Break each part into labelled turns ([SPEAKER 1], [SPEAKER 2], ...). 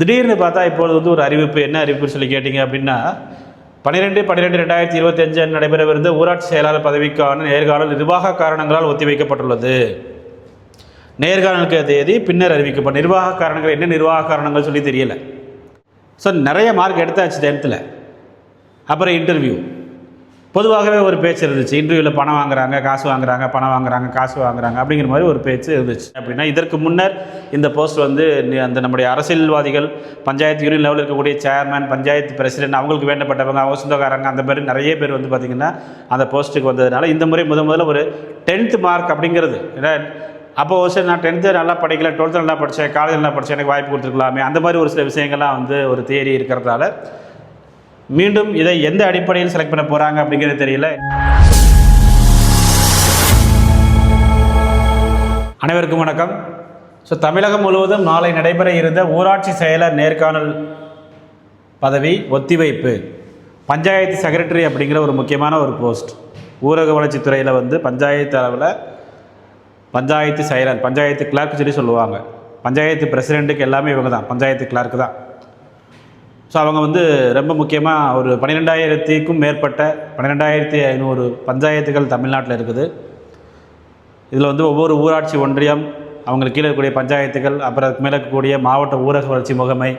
[SPEAKER 1] திடீர்னு பார்த்தா இப்பொழுது வந்து ஒரு அறிவிப்பு என்ன அறிவிப்புன்னு சொல்லி கேட்டிங்க அப்படின்னா பன்னிரெண்டு பன்னிரெண்டு ரெண்டாயிரத்தி இருபத்தஞ்சு நடைபெறவிருந்த ஊராட்சி செயலாளர் பதவிக்கான நேர்காணல் நிர்வாக காரணங்களால் ஒத்திவைக்கப்பட்டுள்ளது. நேர்காணலுக்கு தேதி பின்னர் அறிவிக்கப்படும். நிர்வாக காரணங்கள் என்ன நிர்வாக காரணங்கள் சொல்லி தெரியலை. ஸோ நிறைய மார்க் எடுத்தாச்சு டென்த்தில் அப்புறம் இன்டர்வியூ பொதுவாகவே ஒரு பேச்சு இருந்துச்சு. இன்டர்வியூவில் பணம் வாங்குறாங்க காசு வாங்குறாங்க பணம் வாங்குறாங்க காசு வாங்குறாங்க அப்படிங்கிற மாதிரி ஒரு பேச்சு இருந்துச்சு. அப்படின்னா இதற்கு முன்னர் இந்த போஸ்ட் வந்து அந்த நம்முடைய அரசியல்வாதிகள் பஞ்சாயத்து யூனியன் லெவலில் இருக்கக்கூடிய சேர்மேன் பஞ்சாயத்து பிரசிடென்ட் அவங்களுக்கு வேண்டப்பட்டவங்க அவங்க சொந்தக்காரங்க அந்த மாதிரி நிறைய பேர் வந்து பார்த்திங்கன்னா அந்த போஸ்ட்டுக்கு வந்ததுனால இந்த முறை முத முதல்ல ஒரு டென்த்து மார்க் அப்படிங்கிறது. ஏன்னா அப்போ சரி நான் டென்த்து நல்லா படிக்கல டுவெல்த்து நல்லா படித்தேன் காலேஜ் நல்லா படித்தேன் எனக்கு வாய்ப்பு கொடுத்துருக்கலாமே அந்த மாதிரி ஒரு சில விஷயங்கள்லாம் வந்து ஒரு தேரி இருக்கிறதால மீண்டும் இதை எந்த அடிப்படையில் செலக்ட் பண்ண போகிறாங்க அப்படிங்கிறது தெரியல. அனைவருக்கும் வணக்கம். ஸோ தமிழகம் முழுவதும் நாளை நடைபெற இருந்த ஊராட்சி செயலர் நேர்காணல் பதவி ஒத்திவைப்பு பஞ்சாயத்து செக்ரட்டரி அப்படிங்கிற ஒரு முக்கியமான ஒரு போஸ்ட் ஊரக வளர்ச்சித்துறையில் வந்து பஞ்சாயத்து அளவில் பஞ்சாயத்து செயலர் பஞ்சாயத்து கிளார்க் சொல்லி சொல்லுவாங்க. பஞ்சாயத்து பிரசிடெண்ட்டுக்கு எல்லாமே இவங்க தான் பஞ்சாயத்து கிளார்க்கு தான். ஸோ அவங்க வந்து ரொம்ப முக்கியமாக ஒரு பன்னிரெண்டாயிரத்திற்கும் மேற்பட்ட பன்னிரெண்டாயிரத்தி ஐநூறு பஞ்சாயத்துகள் தமிழ்நாட்டில் இருக்குது. இதில் வந்து ஒவ்வொரு ஊராட்சி ஒன்றியம் அவங்களுக்கு கீழே இருக்கக்கூடிய பஞ்சாயத்துகள் அப்புறம் அதுக்கு மேலே இருக்கக்கூடிய மாவட்ட ஊரக வளர்ச்சி முகமை.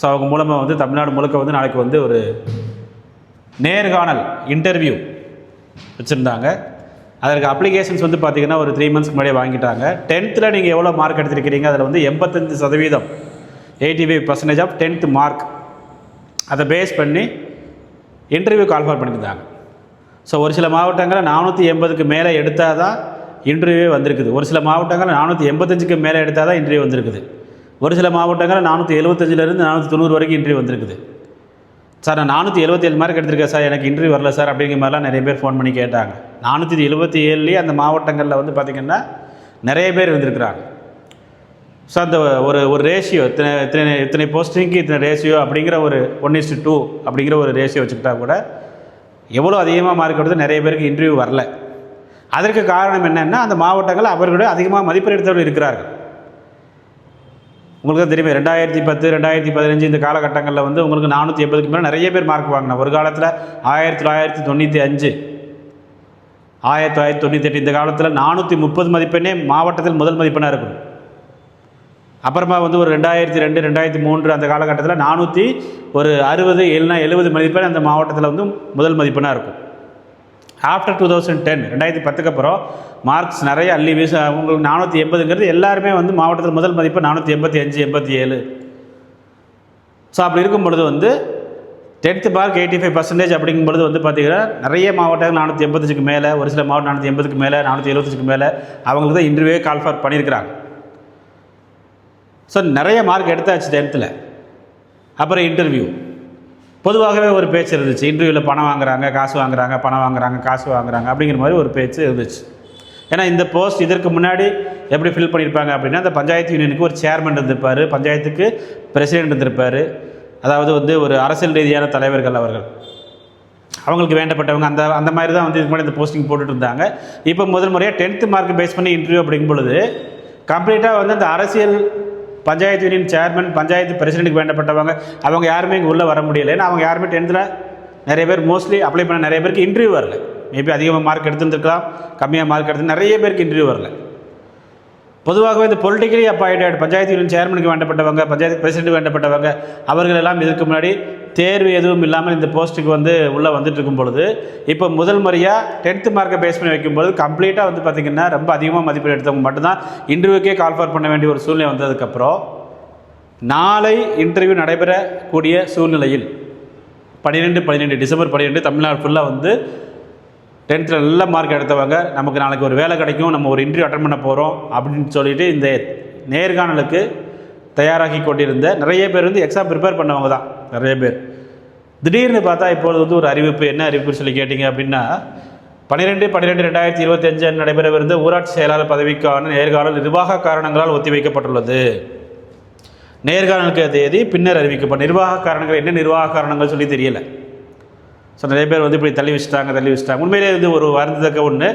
[SPEAKER 1] ஸோ அவங்க மூலமாக வந்து தமிழ்நாடு முழுக்க வந்து நாளைக்கு வந்து ஒரு நேர்காணல் இன்டர்வியூ வச்சுருந்தாங்க. அதற்கு அப்ளிகேஷன்ஸ் வந்து பார்த்திங்கன்னா ஒரு த்ரீ மந்த்ஸ்க்கு முன்னாடியே வாங்கிட்டாங்க. டென்த்தில் நீங்கள் எவ்வளோ மார்க் எடுத்திருக்கிறீங்க? அதில் வந்து எண்பத்தஞ்சு சதவீதம் eighty five percentage of tenth mark அதை பேஸ் பண்ணி இன்டர்வியூ கால்ஃபார் பண்ணியிருந்தாங்க ஸோ ஒரு சில மாவட்டங்களில் நானூற்றி எண்பதுக்கு மேலே எடுத்தால் தான் இன்டர்வியூவே வந்திருக்குது. ஒரு சில மாவட்டங்களில் நானூற்றி எண்பத்தஞ்சுக்கு மேலே எடுத்தால் தான் இன்டர்வியூ வந்திருக்குது. ஒரு சில மாவட்டங்களில் நானூற்றி எழுபத்தஞ்சிலேருந்து நானூற்றி தொண்ணூறு வரைக்கும் இன்டர்வியூ வந்திருக்குது. சார் நான் நானூற்றி எழுபத்தேழு மார்க் எடுத்திருக்கேன் சார் எனக்கு இன்டர்வியூ வரல சார் அப்படிங்கிற மாதிரிலாம் நிறைய பேர் ஃபோன் பண்ணி கேட்டாங்க. நானூற்றி எழுபத்தி ஏழுலேயே அந்த மாவட்டங்களில் வந்து பார்த்திங்கன்னா நிறைய பேர் இருந்திருக்கிறாங்க. ஸோ அந்த ஒரு ஒரு ரேஷியோ இத்தனை இத்தனை இத்தனை போஸ்டிங்க்கு இத்தனை ரேஷியோ அப்படிங்கிற ஒரு ஒன் இஸ்டு டூ அப்படிங்கிற ஒரு ரேஷியோ வச்சுக்கிட்டா கூட எவ்வளோ அதிகமாக மார்க் எடுத்து நிறைய பேருக்கு இன்டர்வியூ வரல. அதற்கு காரணம் என்னென்னா அந்த மாவட்டங்கள் அவர்களோட அதிகமாக மதிப்பெண் எடுத்தவர்கள் இருக்கிறார்கள். உங்களுக்கு தான் ரெண்டாயிரத்தி பத்து ரெண்டாயிரத்தி பதினஞ்சு இந்த காலகட்டங்களில் வந்து உங்களுக்கு நானூற்றி எண்பதுக்கு மேலே நிறைய பேர் மார்க் வாங்கினா ஒரு காலத்தில் ஆயிரத்தி தொள்ளாயிரத்தி தொண்ணூற்றி அஞ்சு ஆயிரத்தி தொள்ளாயிரத்தி தொண்ணூற்றி எட்டு இந்த காலத்தில் நானூற்றி முப்பது மதிப்பெண்ணே மாவட்டத்தில் முதல் மதிப்பெண்ணாக இருக்கும். அப்புறமா வந்து ஒரு ரெண்டாயிரத்தி ரெண்டு ரெண்டாயிரத்தி மூன்று அந்த காலகட்டத்தில் நானூற்றி ஒரு அறுபது இல்லைனா எழுபது மதிப்பெண் அந்த மாவட்டத்தில் வந்து முதல் மதிப்பெண்ணாக இருக்கும். ஆஃப்டர் டூ தௌசண்ட் டென் ரெண்டாயிரத்தி பத்துக்கு அப்புறம் மார்க்ஸ் நிறைய அள்ளி வீச உங்களுக்கு நானூற்றி எண்பதுங்கிறது எல்லாருமே வந்து மாவட்டத்தில் முதல் மதிப்பு நானூற்றி எண்பத்தி அஞ்சு எண்பத்தி ஏழு. ஸோ அப்படி இருக்கும் பொழுது வந்து tenth mark eighty five percentage அப்படிங்கும் பொழுது வந்து பார்த்திங்கன்னா நிறைய மாவட்டங்கள் நானூற்றி எண்பத்தஞ்சுக்கு மேலே ஒரு சில மாவட்டம் நானூற்றி எண்பதுக்கு மேலே நானூற்றி எழுபத்தஞ்சுக்கு மேலே அவங்களுக்கு தான் இன்டர்வியூவே கால் ஃபார் பண்ணியிருக்கிறாங்க. ஸோ நிறைய மார்க் எடுத்தாச்சு டென்த்தில் அப்புறம் இன்டர்வியூ பொதுவாகவே ஒரு பேச்சு இருந்துச்சு. இன்டர்வியூவில் பணம் வாங்குறாங்க காசு வாங்குறாங்க பணம் வாங்குறாங்க காசு வாங்குறாங்க அப்படிங்கிற மாதிரி ஒரு பேச்சு இருந்துச்சு. ஏன்னா இந்த போஸ்ட் இதற்கு முன்னாடி எப்படி ஃபில் பண்ணியிருப்பாங்க அப்படின்னா அந்த பஞ்சாயத்து யூனியனுக்கு ஒரு சேர்மன் இருந்திருப்பார். பஞ்சாயத்துக்கு பிரசிடென்ட் இருந்திருப்பார். அதாவது வந்து ஒரு அரசியல் ரீதியான தலைவர்கள் அவர்கள். அவங்களுக்கு வேண்டப்பட்டவங்க அந்த அந்த மாதிரி தான் வந்து இதுக்கு முன்னாடி இந்த போஸ்டிங் போட்டுட்டு இருந்தாங்க. இப்போ முதல் முறையாக டென்த்து மார்க் பேஸ் பண்ணி இன்டர்வியூ அப்படிங்கும் பொழுது கம்ப்ளீட்டாக வந்து அந்த அரசியல் பஞ்சாயத்து யூனியன் சேர்மன் பஞ்சாயத்து பிரசிடென்ட்டுக்கு வேண்டப்பட்டவங்க அவங்க யாருமே இங்கே உள்ளே வர முடியல. ஏன்னா அவங்க யாருமே டென்த்தில் நிறைய பேர் மோஸ்ட்லி அப்ளை பண்ண நிறைய பேருக்கு இன்டர்வியூ வரல. மேபி அதிகமாக மார்க் எடுத்துருந்துருக்கலாம் கம்மியாக மார்க் எடுத்து நிறைய பேருக்கு இன்டர்வியூ வரல. பொதுவாகவே இந்த பொலிட்டிக்கலி அப்பாயிண்டட் பஞ்சாயத்து யூனியன் சேர்மனுக்கு வேண்டப்பட்டவங்க பஞ்சாயத்து பிரசிடென்ட் வேண்டப்பட்டவங்க அவர்கள் எல்லாம் இதற்கு முன்னாடி தேர்வு எதுவும் இல்லாமல் இந்த போஸ்ட்டுக்கு வந்து உள்ளே வந்துட்டு இருக்கும் பொழுது இப்போ முதல் முறையாக டென்த்து மார்க்கை பேஸ் பண்ணி வைக்கும்போது கம்ப்ளீட்டாக வந்து பார்த்திங்கன்னா ரொம்ப அதிகமாக மதிப்பெண் எடுத்தவங்க மட்டும்தான் இன்டர்வியூக்கே கால்ஃபார் பண்ண வேண்டிய ஒரு சூழ்நிலை வந்ததுக்கப்புறம் நாளை இன்டர்வியூ நடைபெறக்கூடிய சூழ்நிலையில் பன்னிரெண்டு பன்னிரெண்டு டிசம்பர் பன்னிரெண்டு தமிழ்நாடு ஃபுல்லாக வந்து டென்த்தில் நல்ல மார்க் எடுத்தவங்க நமக்கு நாளைக்கு ஒரு வேலை கிடைக்கும் நம்ம ஒரு இன்டர்வியூ அட்டன் பண்ண போகிறோம் அப்படின்னு சொல்லிட்டு இந்த நேர்காணலுக்கு தயாராகி கொண்டிருந்த நிறைய பேர் வந்து எக்ஸாம் ப்ரிப்பேர் பண்ணவங்க தான் நிறைய பேர். திடீர்னு பார்த்தா இப்பொழுது வந்து ஒரு அறிவிப்பு என்ன அறிவிப்புன்னு சொல்லி கேட்டிங்க அப்படின்னா பன்னிரெண்டு பன்னிரெண்டு ரெண்டாயிரத்தி இருபத்தஞ்சு நடைபெறவிருந்த ஊராட்சி செயலாளர் பதவிக்கான நேர்காணல் நிர்வாக காரணங்களால் ஒத்திவைக்கப்பட்டுள்ளது. நேர்காணலுக்கு தேதி பின்னர் அறிவிக்கப்படும் நிர்வாக காரணங்கள் என்ன நிர்வாக காரணங்கள் சொல்லி தெரியல. ஸோ நிறைய பேர் வந்து இப்படி தள்ளி வச்சுட்டாங்க தள்ளி வச்சுட்டாங்க. உண்மையிலே வந்து ஒரு வருந்தத்தக்க ஒன்று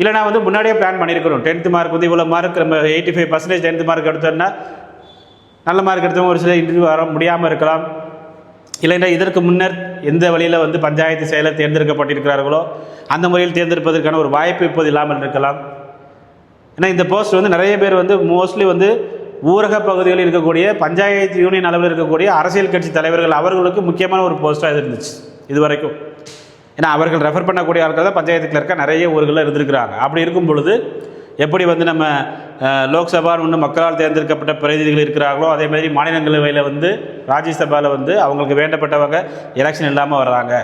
[SPEAKER 1] இல்லைனா வந்து முன்னாடியே பிளான் பண்ணியிருக்கணும். டென்த்து மார்க் வந்து இவ்வளோ மார்க் நம்ம eighty five percentage tenth mark எடுத்தோன்னா நல்ல மார்க் எடுத்தவங்க ஒரு சில இன்டர்வியூ வர முடியாமல் இருக்கலாம். இல்லைன்னா இதற்கு முன்னர் எந்த வழியில் வந்து பஞ்சாயத்து செயலர் தேர்ந்தெடுக்கப்பட்டிருக்கிறார்களோ அந்த முறையில் தேர்ந்தெடுப்பதற்கான ஒரு வாய்ப்பு இப்போது இல்லாமல் இருக்கலாம். ஏன்னா இந்த போஸ்ட் வந்து நிறைய பேர் வந்து மோஸ்ட்லி வந்து ஊரக பகுதிகளில் இருக்கக்கூடிய பஞ்சாயத்து யூனியன் அளவில் இருக்கக்கூடிய அரசியல் கட்சி தலைவர்கள் அவர்களுக்கு முக்கியமான ஒரு போஸ்ட்டாக இது இருந்துச்சு இது வரைக்கும் ஏன்னா அவர்கள் ரெஃபர் பண்ணக்கூடிய ஆட்கள் தான் பஞ்சாயத்து கிளர்க்காக நிறைய ஊர்களில் இருந்திருக்கிறாங்க. அப்படி இருக்கும் பொழுது எப்படி வந்து நம்ம லோக்சபான்னு லோக்சபா மக்களால் தேர்ந்தெடுக்கப்பட்ட பிரதிநிதிகள் இருக்கிறார்களோ அதே மாதிரி மாநிலங்களவையில் வந்து ராஜ்யசபாவில் வந்து அவங்களுக்கு வேண்டப்பட்டவங்க எலெக்ஷன் இல்லாமல் வர்றாங்க.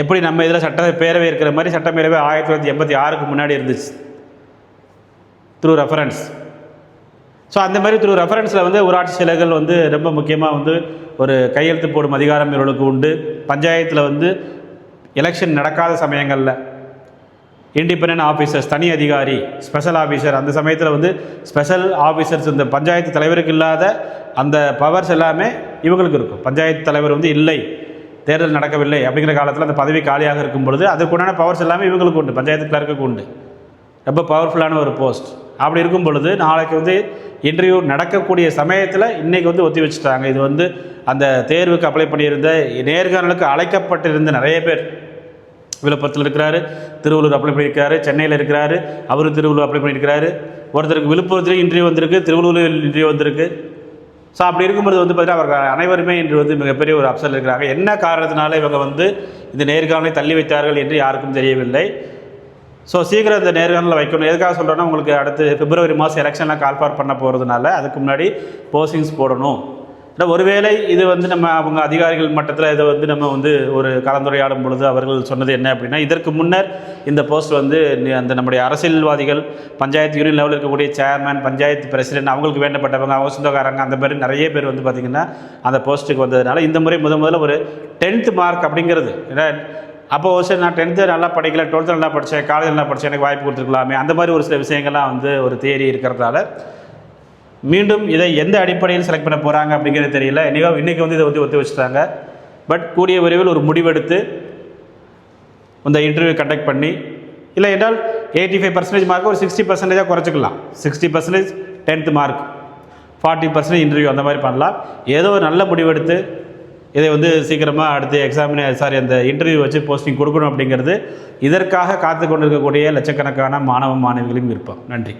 [SPEAKER 1] எப்படி நம்ம இதில் சட்ட பேரவை இருக்கிற மாதிரி சட்டப்பேரவை ஆயிரத்தி தொள்ளாயிரத்தி எண்பத்தி ஆறுக்கு முன்னாடி இருந்துச்சு. த்ரூ ரெஃபரன்ஸ் ஸோ அந்த மாதிரி த்ரூ ரெஃபரன்ஸில் வந்து ஊராட்சி சிலைகள் வந்து ரொம்ப முக்கியமாக வந்து ஒரு கையெழுத்து போடும் அதிகாரம் இவர்களுக்கு உண்டு. பஞ்சாயத்தில் வந்து எலெக்ஷன் நடக்காத சமயங்களில். இண்டிபெண்டன்ட் ஆஃபீஸர்ஸ் தனி அதிகாரி ஸ்பெஷல் ஆஃபீஸர் அந்த சமயத்தில் வந்து ஸ்பெஷல் ஆஃபீஸர்ஸ் இந்த பஞ்சாயத்து தலைவருக்கு இல்லாத அந்த பவர்ஸ் எல்லாமே இவங்களுக்கு இருக்கும். பஞ்சாயத்து தலைவர் வந்து இல்லை தேர்தல் நடக்கவில்லை அப்படிங்கிற காலத்தில் அந்த பதவி காலியாக இருக்கும் பொழுது அதுக்குண்டான பவர்ஸ் எல்லாமே இவங்களுக்கு உண்டு. பஞ்சாயத்து கிளர்க்குக்கு உண்டு. ரொம்ப பவர்ஃபுல்லான ஒரு போஸ்ட் அப்படி இருக்கும் பொழுது நாளைக்கு வந்து இன்டர்வியூ நடக்கக்கூடிய சமயத்தில் இன்றைக்கி வந்து ஒத்தி வச்சுட்டாங்க. இது வந்து அந்த தேர்வுக்கு அப்ளை பண்ணியிருந்த நேர்காணலுக்கு அழைக்கப்பட்டிருந்த நிறைய பேர். விழுப்புரத்தில் இருக்கிறாரு திருவள்ளூர் அப்ளை பண்ணியிருக்காரு சென்னையில் இருக்கிறாரு அவரும் திருவள்ளூர் அப்ளை பண்ணியிருக்கிறாரு. ஒருத்தருக்கு விழுப்புரத்துலேயும் இன்டர்வியூ வந்திருக்கு திருவள்ளூரில் இன்டர்வியூ வந்திருக்கு. ஸோ அப்படி இருக்கும்போது வந்து பார்த்தீங்கன்னா அவர்கள் அனைவருமே இன்று வந்து மிகப்பெரிய ஒரு அப்சல் இருக்கிறாங்க. என்ன காரணத்தினால இவங்க வந்து இந்த நேர்காணலை தள்ளி வைத்தார்கள் என்று யாருக்கும் தெரியவில்லை. ஸோ சீக்கிரம் இந்த நேர்காணலில் வைக்கணும். எதுக்காக சொல்கிறேன்னா உங்களுக்கு அடுத்து பிப்ரவரி மாதம் எலெக்ஷன்லாம் கால்ஃபார் பண்ண போகிறதுனால அதுக்கு முன்னாடி போஸ்டிங்ஸ் போடணும். ஆனால் ஒருவேளை இது வந்து நம்ம அவங்க அதிகாரிகள் மட்டத்தில் இதை வந்து நம்ம வந்து ஒரு கலந்துரையாடும் பொழுது அவர்கள் சொன்னது என்ன அப்படின்னா இதற்கு முன்னர் இந்த போஸ்ட் வந்து அந்த நம்முடைய அரசியல்வாதிகள் பஞ்சாயத்து யூனியன் லெவலில் இருக்கக்கூடிய சேர்மேன் பஞ்சாயத்து பிரசிடென்ட் அவங்களுக்கு வேண்டப்பட்டவங்க அவங்க சொந்தக்காரங்க அந்த மாதிரி நிறைய பேர் வந்து பார்த்திங்கன்னா அந்த போஸ்ட்டுக்கு வந்ததுனால இந்த முறை முத முதல்ல ஒரு டென்த்து மார்க் அப்படிங்கிறது. ஏன்னா அப்போ சரி நான் டென்த்து நல்லா படிக்கல டுவெல்த்து நல்லா படித்தேன் காலேஜ் நல்லா படித்தேன் எனக்கு வாய்ப்பு கொடுத்துருக்கலாமே அந்த மாதிரி ஒரு சில விஷயங்கள்லாம் வந்து ஒரு தேரி இருக்கிறதால மீண்டும் இதை எந்த அடிப்படையில் செலக்ட் பண்ண போகிறாங்க அப்படிங்கிறது தெரியல. இன்னைக்கு இன்றைக்கி வந்து இதை வந்து ஒத்தி வச்சுட்டாங்க. பட் கூடிய விரைவில் ஒரு முடிவெடுத்து இந்த இன்டர்வியூ கண்டக்ட் பண்ணி இல்லை என்றால் எயிட்டி ஃபைவ் பர்சன்டேஜ் மார்க் ஒரு சிக்ஸ்டி பர்சன்டேஜாக குறைச்சிக்கலாம். Sixty percentage tenth mark forty percentage interview அந்த மாதிரி பண்ணலாம். ஏதோ ஒரு நல்ல முடிவெடுத்து இதை வந்து சீக்கிரமாக அடுத்து எக்ஸாமினே சாரி அந்த இன்டர்வியூ வச்சு போஸ்டிங் கொடுக்கணும் அப்படிங்கிறது இதற்காக காத்து கொண்டிருக்கக்கூடிய லட்சக்கணக்கான மாணவ மாணவிகளையும் இருப்போம். நன்றி.